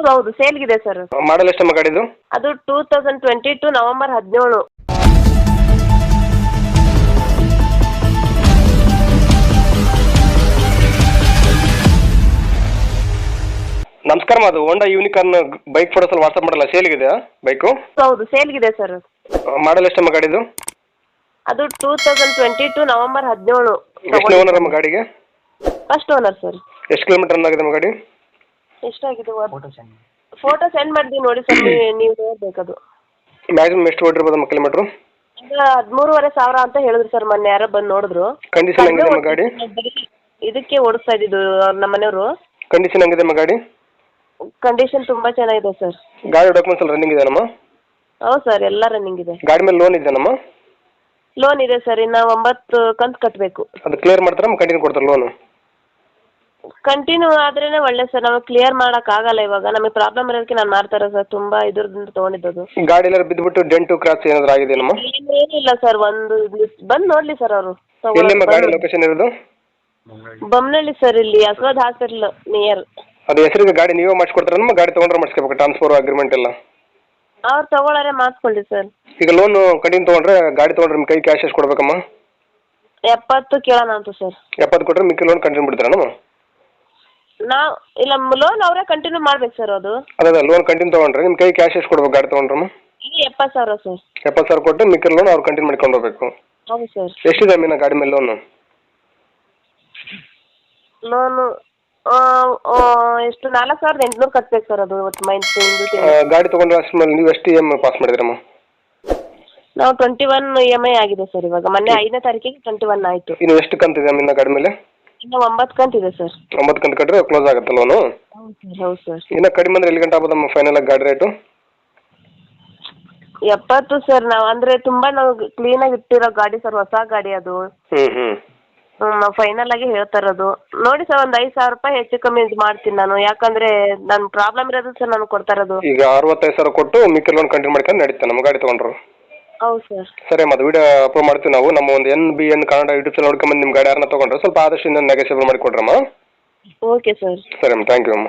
ಹೌದು ಹೌದು. ಸೇಲ್ಗಿದೆ ಸರ್ ಮಾಡಲ್ ಎಷ್ಟಮ್ಮ ಗಾಡಿದು? ಅದು two thousand twenty two November ಹದಿನೇಳು. ನಮಸ್ಕಾರ ಅದು ಹೋಂಡಾ ಯೂನಿಕಾರ್ನ್ ಬೈಕ್ ಫೋಟೋಸಲ್ಲಿ ವಾಟ್ಸಪ್ ಮಾಡಲ್ಲ ಸೇಲ್ಗಿದೆ ಬೈಕು ಹೌದು ಸೇಲ್ಗಿದೆ ಸರ್ ಮಾಡಲ್ ಎಷ್ಟಮ್ಮ ಗಾಡಿದು? ಅದು two thousand twenty two November ಹದಿನೇಳು. ಎಷ್ಟು ಓನರ್ ಅಮ್ಮ ಗಾಡಿಗೆ? ಫಸ್ಟ್ ಓನರ್ ಸರ್ ಎಷ್ಟು ಕಿಲೋಮೀಟರ್ ಆಗಿದೆ ನಮ್ಮ ಗಾಡಿ? ಎಷ್ಟಾಗಿದೆ ಫೋಟೋ ಸೆಂಡ್ ಮಾಡ್ತೀನಿ ನೋಡಿ ಸರ್ ನೀವು ನೋಡ್ಬೇಕದು. ಮ್ಯಾಕ್ಸಿಮಮ್ ಎಷ್ಟು ಓಡಿರ್ಬೋದಮ್ಮ ಕಿಲೋಮೀಟ್ರು ಹದಿಮೂರುವರೆ ಸಾವಿರ ಅಂತ ಹೇಳಿದ್ರು ಸರ್ ಮೊನ್ನೆ ಯಾರೋ ಬಂದು ನೋಡಿದ್ರು. ಕಂಡೀಷನ್ ಹೆಂಗಿದೆ ನಮ್ಮ ಗಾಡಿ? ಇದಕ್ಕೆ ಓಡಿಸ್ತಾ ಇದ್ದಿದ್ದು ನಮ್ಮ ಮನೆಯವರು. ಕಂಡೀಷನ್ ಹೆಂಗಿದೆ ನಮ್ಮ ಗಾಡಿ? ಕಂಡೀಷನ್ ತುಂಬಾ ಚೆನ್ನಾಗಿದೆ ಸರ್. ಗಾಡಿ ಡಾಕ್ಯುಮೆಂಟ್ಸ್ ಎಲ್ಲ ರನ್ನಿಂಗ್ ಇದೆಯಮ್ಮ ಹೌದು ಸರ್ ಎಲ್ಲ ರನ್ನಿಂಗ್ ಇದೆ. ಗಾಡಿ ಮೇಲೆ ಲೋನ್ ಇದೆಯಮ್ಮ ಲೋನ್ ಇದೆ ಸರ್ ಇನ್ನ ಒಂಬತ್ತು ಕಂತ್ ಕಟ್ಟಬೇಕು ಅದು ಕ್ಲಿಯರ್ ಮಾಡ್ತಾರಾ ಕಂಟಿನ್ಯೂ ಕೊಡ್ತಾರೆ ಲೋನು ಕಂಟಿನ್ಯೂ ಆದ್ರೇನೆ ಒಳ್ಳೆ ಸರ್ ನಮಗೆ ಕ್ಲಿಯರ್ ಆಗಲ್ಲ ಇವಾಗ. ನಮಗೆ ಪ್ರಾಬ್ಲಮ್ ಇರೋದಕ್ಕೆ ನಾನು ಮಾಡ್ತಾರೆ ಸರ್ ತುಂಬಾ ಇದ್ರದಿಂದ ತಗೊಂಡಿದ್ದು ಗಾಡಿ ಬಿದ್ದುಬಿಟ್ಟು ಡೆಂಟು ಕ್ರಾಚ್ ಏನಾದ್ರು ಆಗಿದೆಯಮ್ಮ ಏನಿಲ್ಲ ಸರ್ ಒಂದು ಬಂದ್ ನೋಡ್ಲಿ ಸರ್ ಅವರು. ಎಲ್ಲಿಮ್ಮ ಗಾಡಿ ಲೊಕೇಶನ್ ಇರೋದು? ಬೊಮ್ಮನಹಳ್ಳಿ ಸರ್ ಇಲ್ಲಿ ಅಸ್ವಾದ್ ಹಾಸ್ಪಿಟ್ಲ್ ನಿಯರ್ ಅದು ಹೆಸರಿಗೆ ಗಾಡಿ ನೀವೇ ಮಾಡಿಸ್ಕೊಡ್ತಾರೆ ನಮ್ಮ ಗಾಡಿ ತೊಗೊಂಡ್ರೆ ಮಾಡಿಸ್ಕೋಬೇಕು. ಟ್ರಾನ್ಸ್ಫರ್ ಅಗ್ರಿಮೆಂಟ್ ಎಲ್ಲ. ಅವ್ರು ತಗೊಳ್ಳಾರೆ ಮಾಡಿಸ್ಕೊಳ್ಳಿ ಸರ್ ಈಗ ಲೋನ್ ಕಂಟಿನ್ಯೂ ತಗೊಂಡ್ರೆ ಗಾಡಿ ತಗೊಂಡ್ರೆ ನಿಮ್ಮ ಕೈ ಕ್ಯಾಶ್ ಎಷ್ಟು ಕೊಡ್ಬೇಕಮ್ಮ? ಎಪ್ಪತ್ತು ಕೇಳೋಣ ಅಂತ ಸರ್ ಎಪ್ಪತ್ತು ಕೊಟ್ಟರೆ ಮಿಕ್ಕ ಲೋನ್ ಕಂಟಿನ್ಯೂ ಬಿಡ್ತೀರಮ್ಮ ನಾವು ಇಲ್ಲ ಲೋನ್ ಅವರೇ ಕಂಟಿನ್ಯೂ ಮಾಡ್ಬೇಕು ಸರ್ ಅದು. ಅದೇ ಲೋನ್ ಕಂಟಿನ್ಯೂ ತೊಗೊಂಡ್ರೆ ನಿಮ್ಮ ಕೈ ಕ್ಯಾಶ್ ಎಷ್ಟು ಕೊಡ್ಬೇಕು ಗಾಡಿ ತೊಗೊಂಡ್ರಮ್ಮ ಇಲ್ಲಿ ಎಪ್ಪತ್ತು ಸಾವಿರ ಸರ್ ಎಪ್ಪತ್ತು ಸಾವಿರ ಕೊಟ್ಟು ಮಿಕ್ಕ ಲೋನ್ ಅವ್ರು ಕಂಟಿನ್ಯೂ ಮಾಡ್ಕೊಂಡು ಹೋಗ್ಬೇಕು. ಹೌದು ಸರ್ ಎಷ್ಟಿದೆ ಮೀನ ಗಾಡಿ ಮೇಲೆ ಲೋನು ಲೋನು ಎಷ್ಟು ನಾಲ್ಕು ಸಾವಿರದ ಎಂಟುನೂರು ಕಟ್ಬೇಕು ಸರ್ ಅದು ಒಟ್ಟು ಮೈನ್ ಗಾಡಿ ತೊಗೊಂಡ್ರೆ ಅಷ್ಟು ಮೇಲೆ ನೀವು ಎಷ್ಟು ಇ ಎಂ ಪಾಸ್ ಮಾಡಿದ್ರಮ್ಮ? ನಾವು twenty one E M I ಆಗಿದೆ ಸರ್ ಇವಾಗ. ಮೊನ್ನೆ ಐದನೇ ತಾರೀಕಿಗೆ ಟ್ವೆಂಟಿ ಒನ್ ಆಯಿತು. ಇನ್ನು ಎಷ್ಟು ಕಂತಿದೆ ಮೀನ ಗಾಡಿ ಮೇಲೆ? ಇನ್ನು ಒಂಬತ್ತು ಕಂತಿದೆ ಸರ್. ಒಂಬತ್ತು ಗಂಟೆ ಕಟ್ಟಿದ್ರೆ ಕ್ಲೋಸ್ ಆಗುತ್ತೆ ಲೋನು ಹೌದು ಸರ್ ಹೌದು ಸರ್. ಇನ್ನು ಕಡಿಮೆ ಅಂದ್ರೆ ಎಲ್ಲಿ ಗಂಟೆ ಆಗ್ಬೋದಮ್ಮ ಫೈನಲ್ ಆಗಿ ಗಾಡಿ ರೇಟು ಎಪ್ಪತ್ತು ಸರ್ ನಾವು ಅಂದರೆ ತುಂಬ ನಾವು ಆಗಿ ಇಟ್ಟಿರೋ ಗಾಡಿ ಸರ್ ಹೊಸ ಗಾಡಿ ಅದು. ಹ್ಞೂ ನಾವು ಫೈನಲ್ ಆಗಿ ಹೇಳ್ತಾ ಇರೋದು. ನೋಡಿ ಸರ್ ಒಂದು ಐದು ಸಾವಿರ ರೂಪಾಯಿ ಹೆಚ್ಚು ಕಮ್ಮಿ ಇದು ಮಾಡ್ತೀನಿ ನಾನು. ಯಾಕಂದ್ರೆ ನನ್ನ ಪ್ರಾಬ್ಲಮ್ ಇರೋದು ಸರ್ ನಾನು ಕೊಡ್ತಾ ಇರೋದು. ಈಗ ಅರವತ್ತೈದು ಸಾವಿರ ಕೊಟ್ಟು ಮಿಕ್ಕ ಲೋನ್ ಕಂಟಿನ್ಯೂ ಮಾಡ್ಕೊಂಡು ನಡೀತಾ ನಮ್ಮ ಗಾಡಿ ತೊಗೊಂಡ್ರು. ಹೌದು ಸರ್. ಸರಿ ಅಮ್ಮ ಅದು ವಿಡಿಯೋ ಅಪ್ಲೋಡ್ ಮಾಡ್ತೀವಿ ನಾವು. ನಮ್ಮ ಒಂದು N B N Kannada YouTube channel ನೋಡ್ಕೊಂಬಂದು ನಿಮ್ಮ ಗಾಡಿ ಯಾರನ್ನ ತೊಗೊಂಡ್ರೆ ಸ್ವಲ್ಪ ಆದಷ್ಟು ಇನ್ನೊಂದು ನೆಗೆಸಿಬಲ್ ಮಾಡಿ ಕೊಡ್ರಮ್ಮ ಓಕೆ ಸರ್ ಸರಿ ಅಮ್ಮ ಥ್ಯಾಂಕ್ ಯು ಅಮ್ಮ.